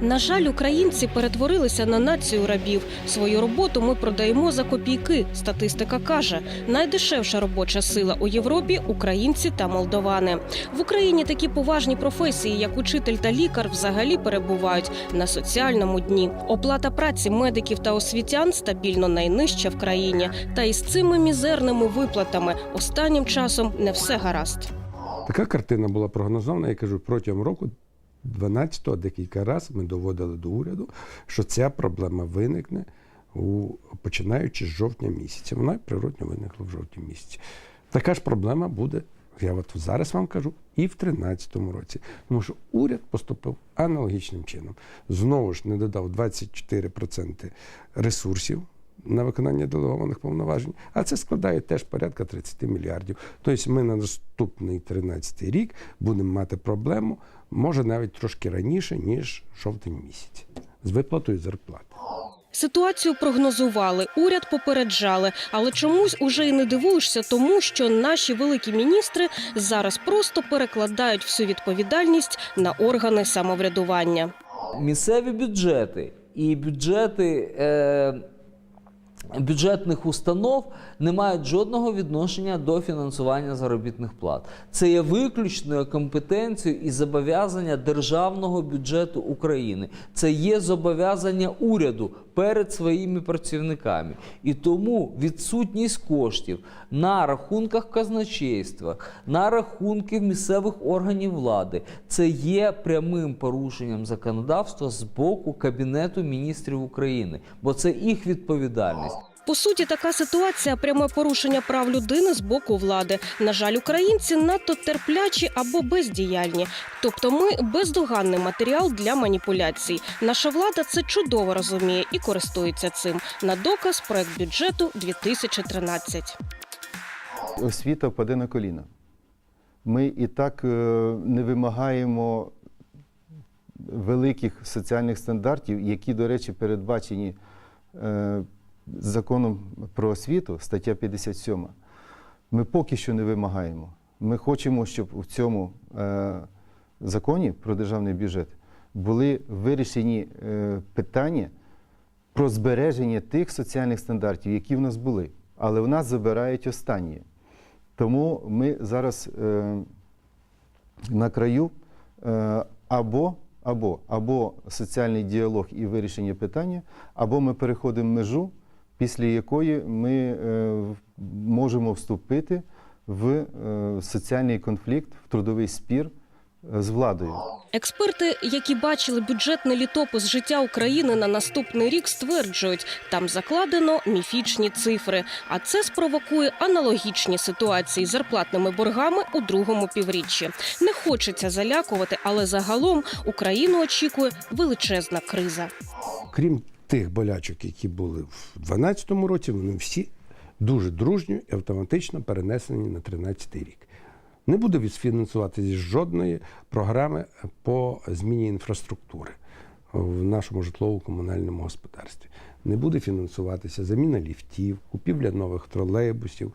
На жаль, українці перетворилися на націю рабів. Свою роботу ми продаємо за копійки. Статистика каже, найдешевша робоча сила у Європі українці та молдовани. В Україні такі поважні професії, як учитель та лікар, взагалі перебувають на соціальному дні. Оплата праці медиків та освітян стабільно найнижча в країні. Та із цими мізерними виплатами останнім часом не все гаразд. Така картина була прогнозована, я кажу, протягом року 12-го декілька разів ми доводили до уряду, що ця проблема виникне у, починаючи з жовтня місяця. Вона й природньо виникла в жовтні місяці. Така ж проблема буде, я от зараз вам кажу, і в 2013 році. Тому що уряд поступив аналогічним чином. Знову ж не додав 24% ресурсів на виконання делегованих повноважень, а це складає теж порядка 30 мільярдів. Тобто ми на наступний 13 рік будемо мати проблему, може навіть трошки раніше, ніж жовтень місяць, з виплатою зарплати. Ситуацію прогнозували, уряд попереджали, але чомусь уже і не дивуєшся тому, що наші великі міністри зараз просто перекладають всю відповідальність на органи самоврядування. місцеві бюджети і бюджети е, бюджетних установ не мають жодного відношення до фінансування заробітних плат. Це є виключною компетенцією і зобов'язання державного бюджету України. Це є зобов'язання уряду перед своїми працівниками. І тому відсутність коштів на рахунках казначейства, на рахунки місцевих органів влади це є прямим порушенням законодавства з боку Кабінету міністрів України, бо це їх відповідальність. По суті, така ситуація пряме порушення прав людини з боку влади. На жаль, українці надто терплячі або бездіяльні. Тобто, ми бездоганний матеріал для маніпуляцій. Наша влада це чудово розуміє і користується цим. На доказ проект бюджету 2013. освіта впаде на коліна. Ми і так е, не вимагаємо великих соціальних стандартів, які, до речі, передбачені е, законом про освіту, стаття 57. Ми поки що не вимагаємо. Ми хочемо, щоб у цьому е, законі про державний бюджет були вирішені е, питання про збереження тих соціальних стандартів, які в нас були. Але в нас забирають останні. Тому ми зараз е, на краю або, або, або соціальний діалог і вирішення питання, або ми переходимо межу, після якої ми е, можемо вступити в е, соціальний конфлікт, в трудовий спір е, з владою. Експерти, які бачили бюджетний літопис життя України на наступний рік, стверджують, там закладено міфічні цифри. А це спровокує аналогічні ситуації з зарплатними боргами у другому півріччі. Не хочеться залякувати, але загалом Україну очікує величезна криза. Крім тих болячок, які були в 2012 році, вони всі дуже дружньо і автоматично перенесені на 2013 рік. Не буде відфінансуватися жодної програми по зміні інфраструктури в нашому житлово-комунальному господарстві. Не буде фінансуватися заміна ліфтів, купівля нових тролейбусів,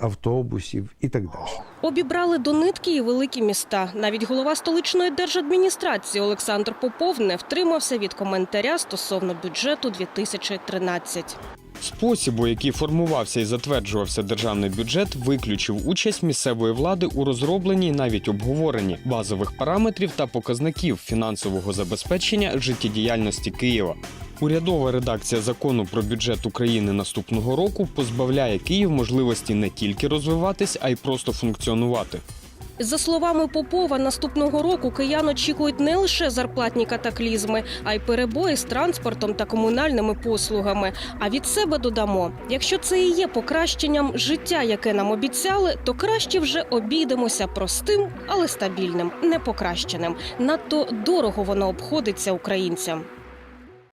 автобусів і так далі. Обібрали до нитки і великі міста. Навіть голова столичної держадміністрації Олександр Попов не втримався від коментаря стосовно бюджету 2013. Спосіб, у який формувався і затверджувався державний бюджет, виключив участь місцевої влади у розробленні і навіть обговоренні базових параметрів та показників фінансового забезпечення життєдіяльності Києва. Урядова редакція закону про бюджет України наступного року позбавляє Київ можливості не тільки розвиватись, а й просто функціонувати. За словами Попова, наступного року киян очікують не лише зарплатні катаклізми, а й перебої з транспортом та комунальними послугами. А від себе додамо: якщо це і є покращенням життя, яке нам обіцяли, то краще вже обійдемося простим, але стабільним, не покращеним. Надто дорого воно обходиться українцям.